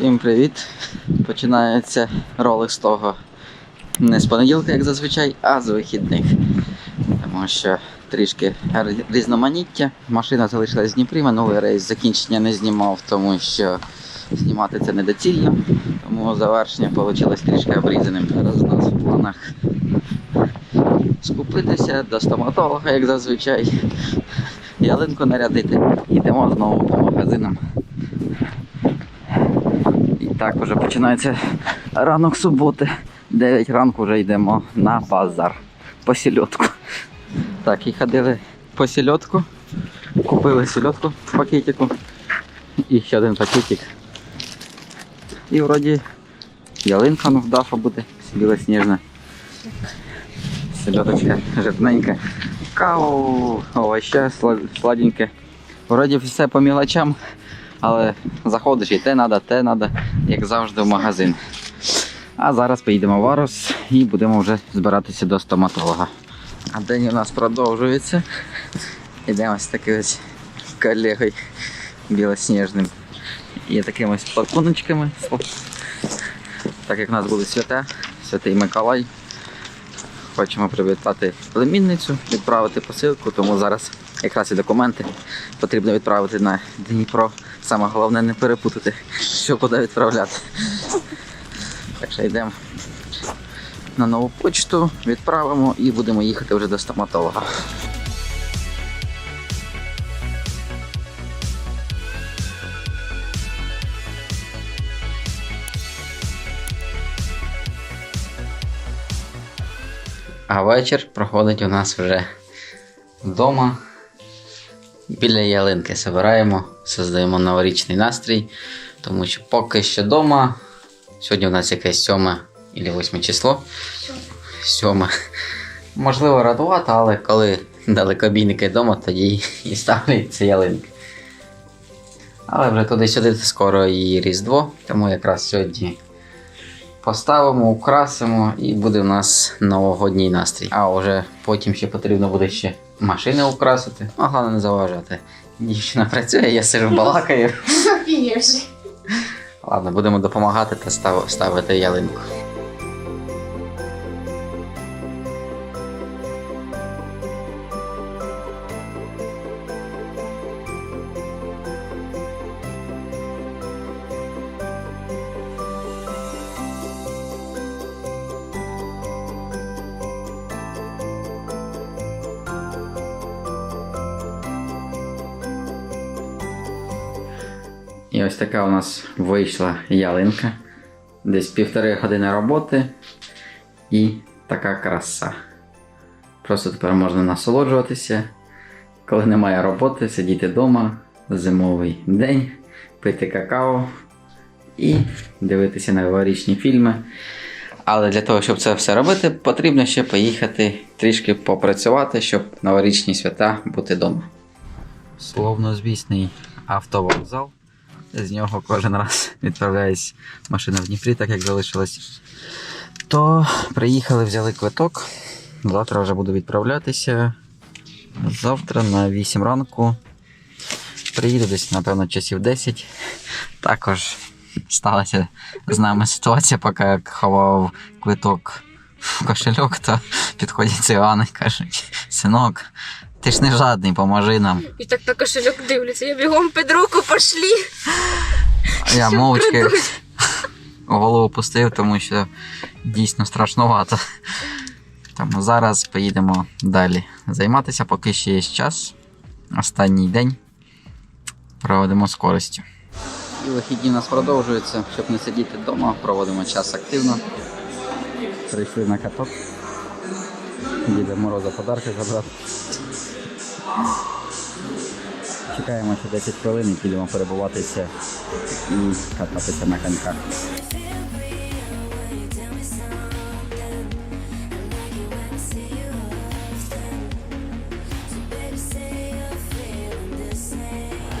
Всім привіт! Починається ролик з того не з понеділка, як зазвичай, а з вихідних. Тому що трішки різноманіття. Машина залишилась в Дніпрі, минулий рейс закінчення не знімав, тому що знімати це недоцільно. Тому завершення вийшло трішки обрізаним. Зараз у нас в планах скупитися до стоматолога, як зазвичай. Ялинку нарядити. Йдемо знову по магазинам. Так вже починається ранок суботи. 9 ранку вже йдемо на базар. По сільотку. Так, і ходили по сільотку. Купили сільотку в пакетику. І ще один пакетик. І вроді ялинка ну, вдафа буде білосніжна. Сельодочка жирненька. Каву, овоща сла- сладеньке. Вроді все по мілочам, але заходиш і те треба, те треба, як завжди в магазин. А зараз поїдемо в Арус і будемо вже збиратися до стоматолога. А день у нас продовжується. Йдемо з таким ось колегою білосніжним. І такими ось пакуночками. Так як в нас буде свята, святий Миколай. Хочемо привітати племінницю, відправити посилку, тому зараз якраз і документи потрібно відправити на Дніпро. Саме головне не перепутати, що куди відправляти. Так що йдемо на нову почту, відправимо і будемо їхати вже до стоматолога. А вечір проходить у нас вже вдома. Біля ялинки збираємо, создаємо новорічний настрій, тому що поки що вдома. Сьогодні у нас якесь 7 або 8 число. 7. Можливо, радувати, але коли далекобійники вдома, тоді і ставляться ялинки. Але вже туди-сюди скоро і Різдво, тому якраз сьогодні поставимо, украсимо і буде у нас новогодній настрій. А вже потім ще потрібно буде ще машини украсити. А головне не заважати. Дівчина працює, я сижу балакаю. Ладно, будемо допомагати та став- ставити ялинку. Така у нас вийшла ялинка. Десь півтори години роботи і така краса. Просто тепер можна насолоджуватися, коли немає роботи, сидіти вдома, зимовий день, пити какао і дивитися новорічні фільми. Але для того, щоб це все робити, потрібно ще поїхати трішки попрацювати, щоб новорічні свята бути вдома. Словнозвісний автовокзал. З нього кожен раз відправляюсь машина в Дніпрі, так як залишилась. То приїхали, взяли квиток. Завтра вже буду відправлятися. Завтра на 8 ранку. Приїду десь, напевно, часів 10. Також сталася з нами ситуація, поки я ховав квиток в кошельок, то підходять цигани і кажуть: синок, ти ж не жадний, поможи нам. І так на кошельок дивляться. Я бігом під руку пошлі. Я мовчки голову пустив, тому що дійсно страшнувато. Тому зараз поїдемо далі займатися, поки ще є час. Останній день проведемо з користю. І вихідні у нас продовжуються, щоб не сидіти вдома, проводимо час активно. Прийшли на каток. Діда Мороза подарки забрати. Чекаємо ще 10 хвилин і підемо перебуватися і кататися на коньках.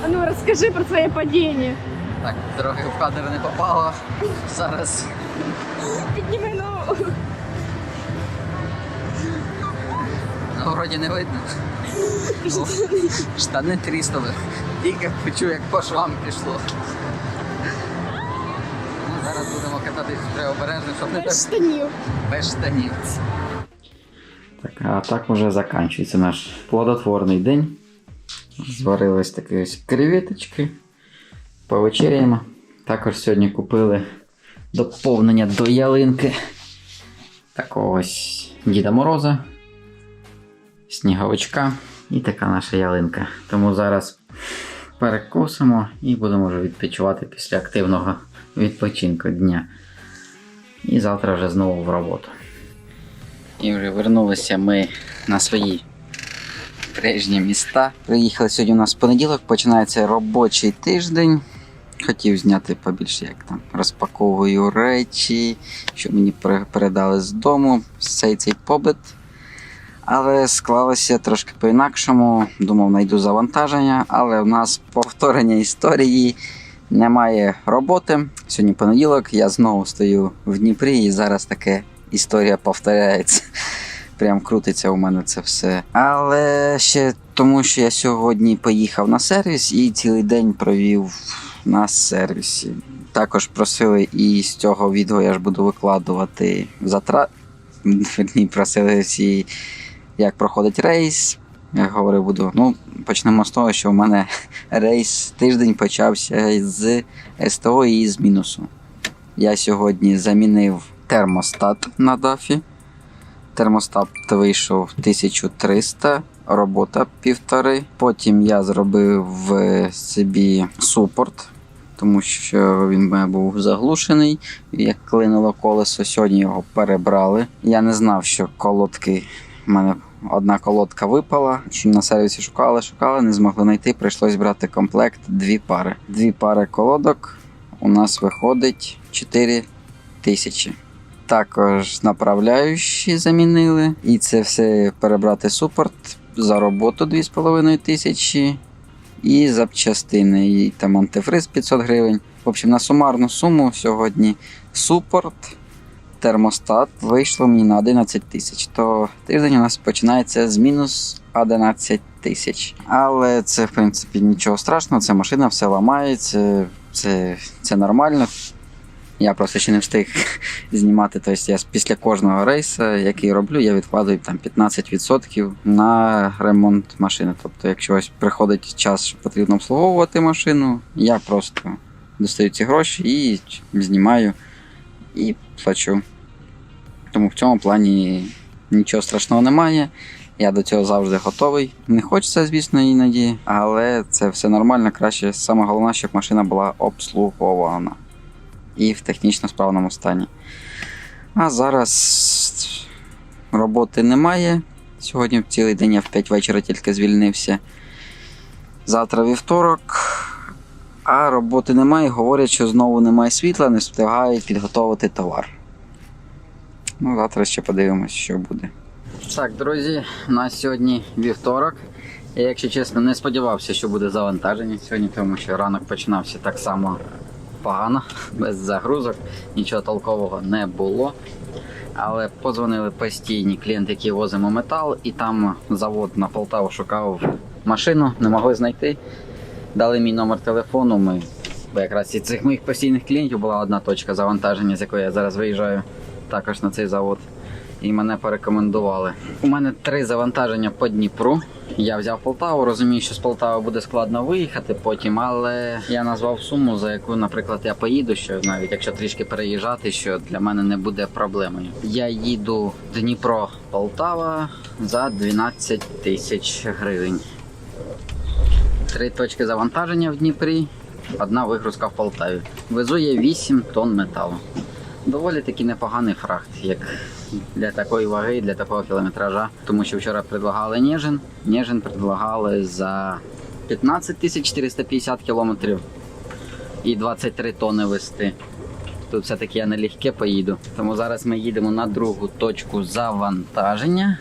А ну розкажи про своє падіння. Так, трохи в кадр не попало. Зараз Підніми ногу. ну, вроді не видно. Ну, штани тріснули. Тільки почув, як по швам пішло. Зараз будемо кататись вже обережно, щоб не Без штанів. без штанів. Так, а так уже закінчується наш плодотворний день. Зварились такі ось креветочки. Повечеряємо. Також сьогодні купили доповнення до ялинки. Такого ось Діда Мороза, сніговичка і така наша ялинка. Тому зараз перекусимо і будемо вже відпочивати після активного відпочинку дня. І завтра вже знову в роботу. І вже вернулися ми на свої прежні міста. Приїхали сьогодні у нас понеділок, починається робочий тиждень. Хотів зняти побільше, як там розпаковую речі, що мені передали з дому, цей цей побит. Але склалося трошки по-інакшому. Думав, знайду завантаження, але в нас повторення історії. Немає роботи. Сьогодні понеділок, я знову стою в Дніпрі, і зараз таке історія повторяється. Прям крутиться у мене це все. Але ще тому, що я сьогодні поїхав на сервіс і цілий день провів на сервісі. Також просили, і з цього відео я ж буду викладувати затра... Верні, просили всі, як проходить рейс. Я говорив, буду. Ну, почнемо з того, що у мене рейс тиждень почався з СТО і з мінусу. Я сьогодні замінив термостат на дафі. Термостат вийшов 1300, робота півтори. Потім я зробив собі супорт, тому що він в мене був заглушений, як клинуло колесо. Сьогодні його перебрали. Я не знав, що колодки в мене. Одна колодка випала. На сервісі шукали, шукали, не змогли знайти. Прийшлось брати комплект дві пари. Дві пари колодок у нас виходить 4 тисячі. Також направляючі замінили. І це все перебрати супорт за роботу 2,5 тисячі. І запчастини. І там антифриз 500 гривень. В общем, на сумарну суму сьогодні супорт, термостат вийшло мені на 11 тисяч. То тиждень у нас починається з мінус 11 тисяч. Але це, в принципі, нічого страшного, це машина все ламається, це, це нормально. Я просто ще не встиг знімати. Тобто я після кожного рейсу, який роблю, я відкладаю там 15% на ремонт машини. Тобто, якщо ось приходить час, що потрібно обслуговувати машину, я просто достаю ці гроші і знімаю і плачу. Тому в цьому плані нічого страшного немає. Я до цього завжди готовий. Не хочеться, звісно, іноді, але це все нормально. Краще саме головне, щоб машина була обслугована і в технічно справному стані. А зараз роботи немає. Сьогодні цілий день я в 5 вечора тільки звільнився. Завтра вівторок. А роботи немає. Говорять, що знову немає світла, не встигають підготовити товар. Ну, завтра ще подивимось, що буде. Так, друзі, у нас сьогодні вівторок. Я, якщо чесно, не сподівався, що буде завантаження сьогодні, тому що ранок починався так само погано, без загрузок, нічого толкового не було. Але подзвонили постійні клієнти, які возимо метал, і там завод на Полтаву шукав машину, не могли знайти. Дали мій номер телефону. Ми, бо якраз із цих моїх постійних клієнтів була одна точка завантаження, з якої я зараз виїжджаю також на цей завод. І мене порекомендували. У мене три завантаження по Дніпру. Я взяв Полтаву, розумію, що з Полтави буде складно виїхати потім, але я назвав суму, за яку, наприклад, я поїду, що навіть якщо трішки переїжджати, що для мене не буде проблемою. Я їду Дніпро Полтава за 12 тисяч гривень. Три точки завантаження в Дніпрі, одна вигрузка в Полтаві. Везу я 8 тонн металу. Доволі таки непоганий фрахт, як для такої ваги, для такого кілометража. Тому що вчора предлагали Нежин. Нежин предлагали за 15 тисяч 450 кілометрів і 23 тони вести. Тут все-таки я налегке поїду. Тому зараз ми їдемо на другу точку завантаження.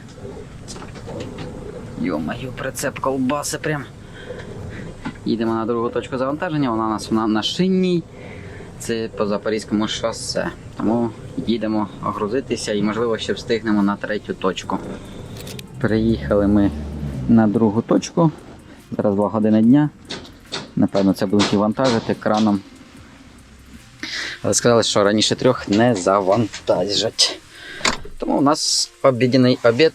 Йо-моє, прицеп колбаси прям. Їдемо на другу точку завантаження, вона у нас на, на шинній. Це по Запорізькому шосе. Тому їдемо грузитися і, можливо, ще встигнемо на третю точку. Приїхали ми на другу точку. Зараз 2 години дня. Напевно, це будуть і вантажити краном. Але сказали, що раніше трьох не завантажать. Тому у нас обідний обід.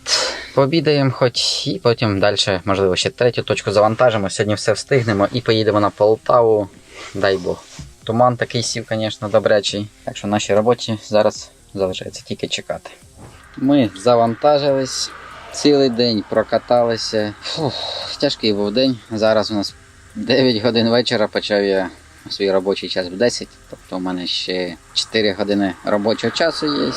Пообідаємо хоч і потім далі, можливо, ще третю точку завантажимо. Сьогодні все встигнемо і поїдемо на Полтаву. Дай Бог. Туман такий сів, звісно, добрячий. Так що нашій роботі зараз залишається тільки чекати. Ми завантажились. Цілий день прокаталися. Фух, тяжкий був день. Зараз у нас 9 годин вечора почав я свій робочий час в 10. Тобто у мене ще 4 години робочого часу є.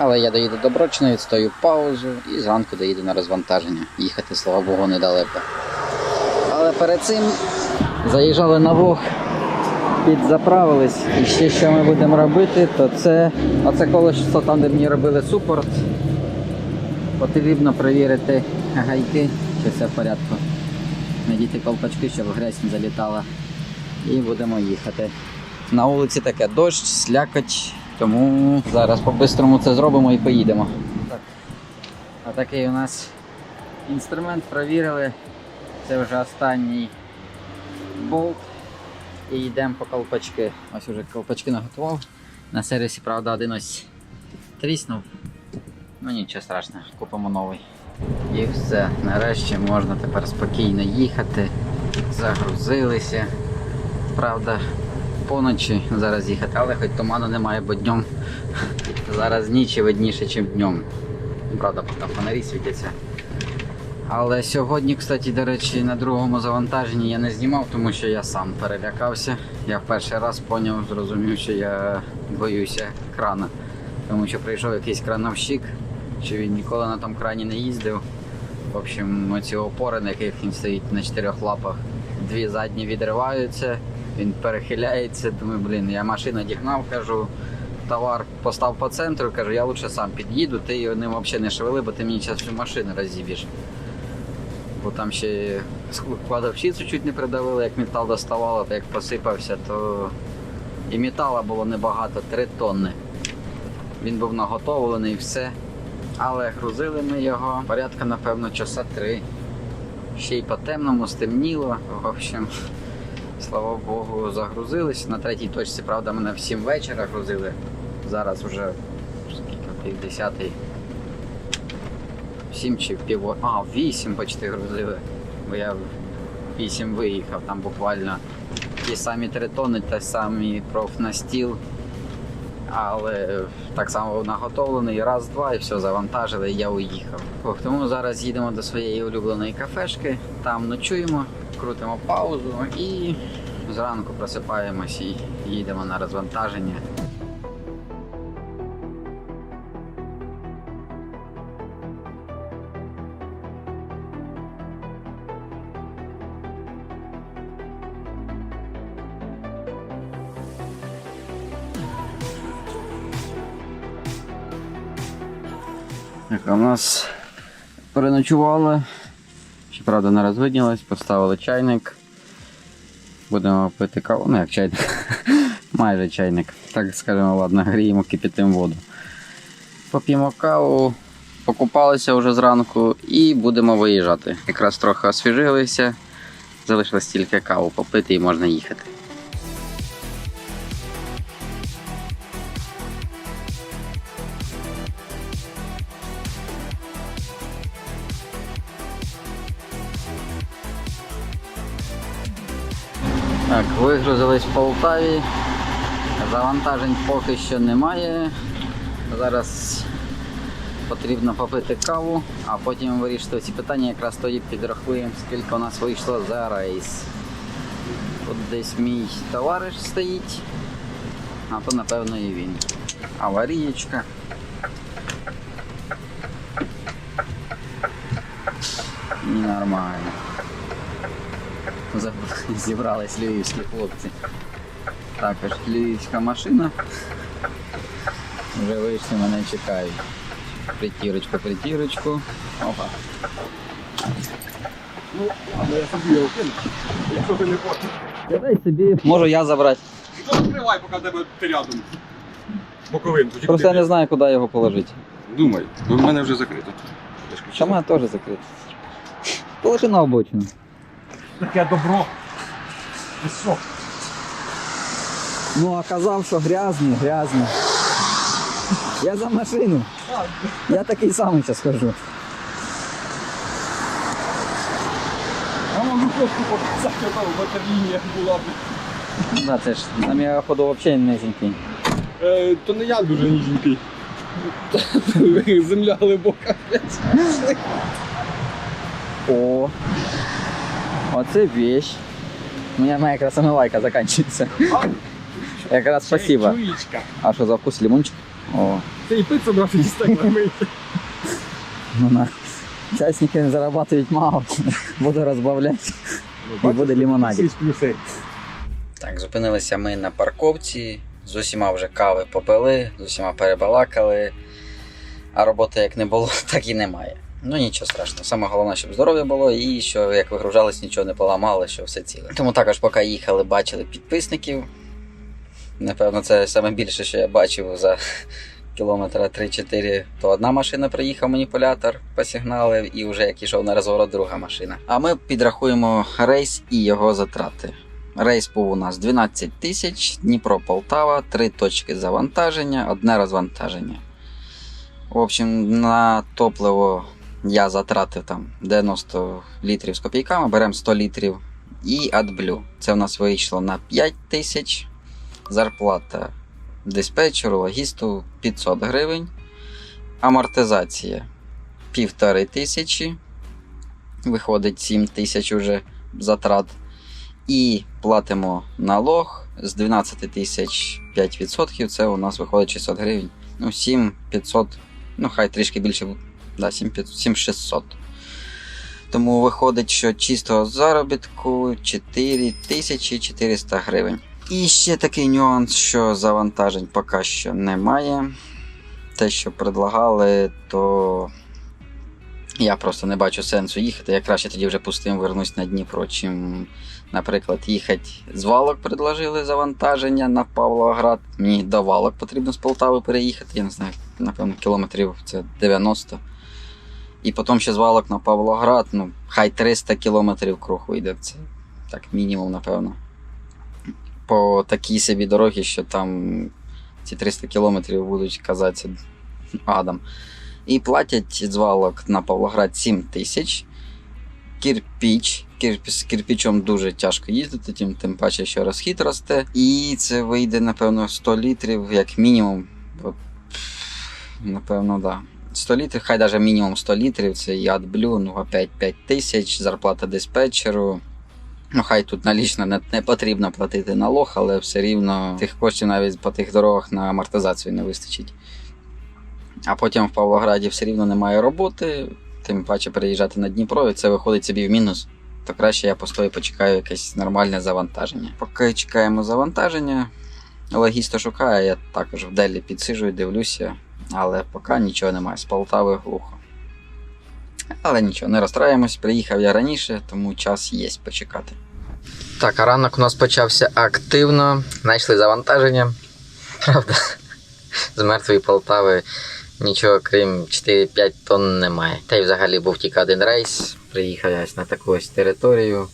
Але я доїду до Брочної, відстою паузу і зранку доїду на розвантаження. Їхати, слава Богу, недалеко. Але перед цим заїжджали на Вог, підзаправились. І ще що ми будемо робити, то це оце колесо там, де мені робили супорт. Потрібно перевірити гайки, чи все в порядку. Надіти колпачки, щоб грязь не залітала. І будемо їхати. На вулиці таке дощ, слякоть, тому зараз по-бистрому це зробимо і поїдемо. Так. А такий у нас інструмент провірили. Це вже останній болт. І йдемо по колпачки. Ось уже колпачки наготував. На сервісі, правда, один ось тріснув. Ну нічого страшного, купимо новий. І все. Нарешті можна тепер спокійно їхати. Загрузилися. Правда, поночі зараз їхати, але хоч туману немає, бо днем зараз ніч і видніше, ніж днем. Правда, там фонарі світяться. Але сьогодні, кстати, до речі, на другому завантаженні я не знімав, тому що я сам перелякався. Я в перший раз поняв, зрозумів, що я боюся крана. Тому що прийшов якийсь крановщик, що він ніколи на тому крані не їздив. В общем, оці опори, на яких він стоїть на чотирьох лапах, дві задні відриваються, він перехиляється. Думаю, блін, я машину дігнав, кажу, товар постав по центру, кажу, я лучше сам під'їду, ти його ним взагалі не шевели, бо ти мені зараз всю машину розіб'єш. Бо там ще кладовщицю чуть не придавили, як метал доставало, то як посипався, то і метала було небагато, 3 тонни. Він був наготовлений, і все. Але грузили ми його порядка, напевно, часа три. Ще й по темному стемніло. В общем, слава Богу, загрузились. На третій точці, правда, мене в 7 вечора грузили. Зараз вже скільки пів десятий. 7 чи пів. А, 8 почти грузили. Бо я в 8 виїхав, там буквально ті самі 3 тонни, ті самі профнастіл. Але так само наготовлений, раз-два і все, завантажили, і я уїхав. Тому зараз їдемо до своєї улюбленої кафешки, там ночуємо, крутимо паузу і зранку просипаємось і їдемо на розвантаження. Так, у нас переночували. Правда не розвиднілась, поставили чайник. Будемо пити каву, ну як чайник. Майже чайник. Так скажемо, ладно, гріємо, кипятимо воду. Поп'ємо каву, покупалися вже зранку і будемо виїжджати. Якраз трохи освіжилися, залишилось тільки каву попити і можна їхати. Так, вигрузились в Полтаві. Завантажень поки що немає. Зараз потрібно попити каву, а потім вирішити ці питання. Якраз тоді підрахуємо, скільки у нас вийшло за рейс. Тут десь мій товариш стоїть, а то напевно і він. Аварієчка. Нормально. Зібрались львівські хлопці. Також львівська машина. Вже вийшли, мене чекають. Притірочку, притірочку. Опа. Ну, Але я собі його кину, якщо ти не хочеш. Дай собі. Можу я забрати. Ну, відкривай, поки тебе ти рядом. Боковинку. Просто я не знаю, куди його положити. Думай, бо в мене вже закрито. Мене теж закрито. Положи на обочину. Таке добро. Ти? Ну, а казав, що грязний, грязний. Я за машину. Я такий самий зараз скажу. А можу просто там ватерлінія була б. Да, це ж на мегаходу взагалі низенький. Е, то не я дуже ніженький. Земля глибока. О, оце вещь. У меня моя красомилайка заканчивается. Якраз спасибо. Чуєчка. А що за вкус лимончик? О, Ти і пиццу так робити. ну на. Частники зарабатывать мало. Буду розбавляти. І буде лимонадик. Так, зупинилися ми на парковці. З усіма вже кави попили, з усіма перебалакали. А роботи як не було, так і немає. Ну нічого страшного. Саме головне, щоб здоров'я було і що як вигружались, нічого не поламали, що все ціле. Тому також, поки їхали, бачили підписників. Напевно, це саме більше, що я бачив за кілометра 3-4, то одна машина приїхав, маніпулятор посигналив, і вже як ішов на розворот, друга машина. А ми підрахуємо рейс і його затрати. Рейс був у нас 12 тисяч, Дніпро-Полтава, три точки завантаження, одне розвантаження. В общем, на топливо я затратив там 90 літрів з копійками, беремо 100 літрів. І AdBlue. Це у нас вийшло на 5 тисяч. Зарплата диспетчеру, логісту 500 гривень. Амортизація 1500 тисячі. Виходить 7 тисяч уже затрат. І платимо налог з 12 тисяч 5%, це у нас виходить 600 гривень. Ну, 7 500, ну хай трішки більше, да, 7 500, 7 600. Тому виходить, що чистого заробітку 4400 гривень. І ще такий нюанс, що завантажень поки що немає. Те, що предлагали, то я просто не бачу сенсу їхати. Я краще тоді вже пустим вернусь на Дніпро, чим, наприклад, їхати з валок предложили завантаження на Павлоград. Мені до валок потрібно з Полтави переїхати, я не знаю, напевно, кілометрів це 90. І потім ще з валок на Павлоград, ну, хай 300 кілометрів круг вийде. Це так мінімум, напевно. По такій собі дорогі, що там ці 300 кілометрів будуть казатися адом. І платять з валок на Павлоград 7 тисяч. Кірпіч. З кірпічом дуже тяжко їздити, тим, тим паче, що розхід росте. І це вийде, напевно, 100 літрів, як мінімум. Напевно, да. 100 літрів, хай навіть мінімум 100 літрів, це і AdBlue, ну опять 5 тисяч, зарплата диспетчеру. Ну, хай тут налічно не, не потрібно платити налог, але все рівно тих коштів навіть по тих дорогах на амортизацію не вистачить. А потім в Павлограді все рівно немає роботи, тим паче переїжджати на Дніпро, і це виходить собі в мінус. То краще я постою, почекаю якесь нормальне завантаження. Поки чекаємо завантаження, логісто шукає, я також в Делі підсижую, дивлюся, але поки нічого немає. З Полтави глухо. Але нічого, не розстраємось, приїхав я раніше, тому час є почекати. Так, а ранок у нас почався активно. Знайшли завантаження. Правда, з мертвої Полтави нічого крім 4-5 тонн немає. Та й взагалі був тільки один рейс. Приїхав я на таку ось територію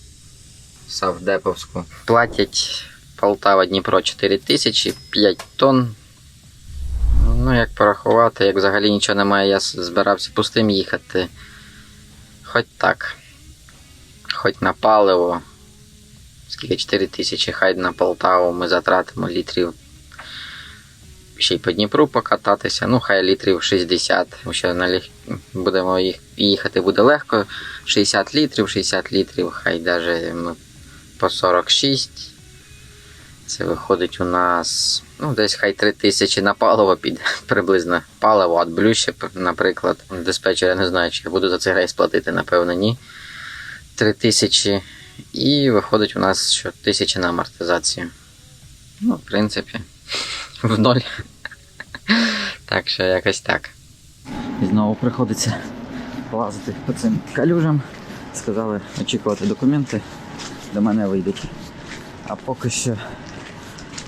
Савдеповську. Платять Полтава Дніпро 4 тисячі, 5 тонн. Ну, як порахувати, як взагалі нічого немає, я збирався пустим їхати. Хоч так. Хоч на паливо. Скільки 4 тисячі, хай на Полтаву ми затратимо літрів. Ще й по Дніпру покататися, ну хай літрів 60. Тому що на ліг... будемо їх їхати буде легко. 60 літрів, 60 літрів, хай навіть ми по 46. Це виходить у нас. Ну, десь хай 3 тисячі на паливо піде приблизно. Паливо, от блюще, наприклад. Диспетчер, я не знаю, чи я буду за цей рейс платити, напевно, ні. 3 тисячі. І виходить у нас що тисяча на амортизацію. Ну, в принципі, в ноль. Так що якось так. І знову приходиться лазити по цим калюжам. Сказали очікувати документи, до мене вийдуть. А поки що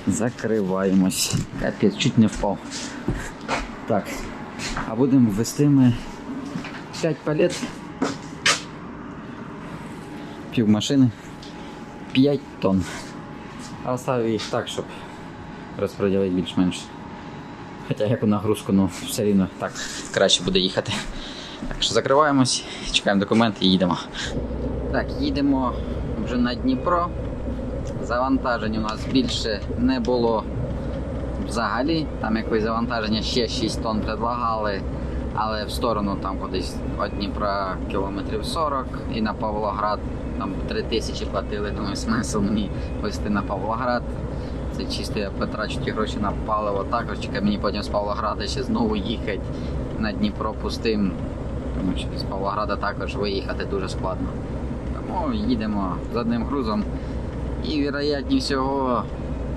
закриваємось. Капець, чуть не впав. Так. А будемо вести ми 5 палет. Пів машини. 5 тонн. А Оставив їх так, щоб розподілити більш-менш. Хоча яку нагрузку, ну все рівно так краще буде їхати. Так що закриваємось, чекаємо документи і їдемо. Так, їдемо вже на Дніпро. Завантажень у нас більше не було взагалі. Там якось завантаження ще 6 тонн предлагали, але в сторону там кудись від Дніпра кілометрів 40 і на Павлоград там 3 тисячі платили. Думаю, смисл мені везти на Павлоград. Це чисто я потрачу ті гроші на паливо також, чекай мені потім з Павлограда ще знову їхати на Дніпро пустим. Тому що з Павлограда також виїхати дуже складно. Тому їдемо з одним грузом. І вірогідні всього,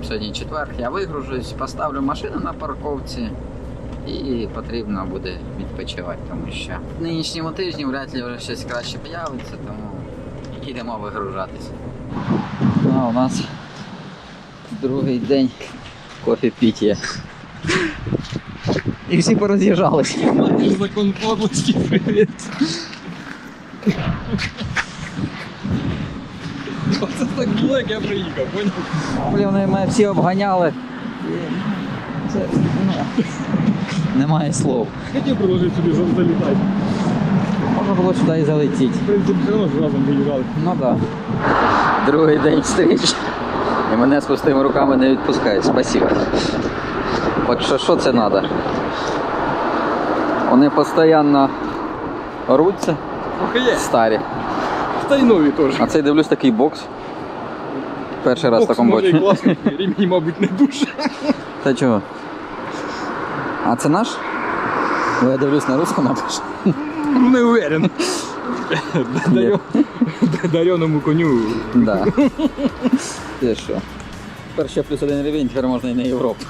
сьогодні четвер, я вигружусь, поставлю машину на парковці і потрібно буде відпочивати, тому що в нинішньому тижні вряд ли вже щось краще появиться, тому їдемо вигружатися. А у нас другий день кофе пиття. І всі пороз'їжджалися. Закон подлості, привіт. Оце так було, як я приїхав, поняв? Блін, вони мене всі обганяли. Це, ну, немає слов. Хотів предложити собі за- залітати. Можна було сюди і залетіти. В принципі, все одно ж разом виїжджали. Ну так. Да. Другий день встріч. І мене з пустими руками не відпускають. Спасибо. От що, що це треба? Вони постійно руться старі. Та й нові теж. А цей дивлюсь такий бокс. Перший раз в такому боці. класний, мабуть, не дуже. Та чого? А це наш? Бо я дивлюсь на русском напишу. Не уверен. Дареному коню. Да. Ти що? Тепер ще плюс один рівень, тепер можна і на Європу.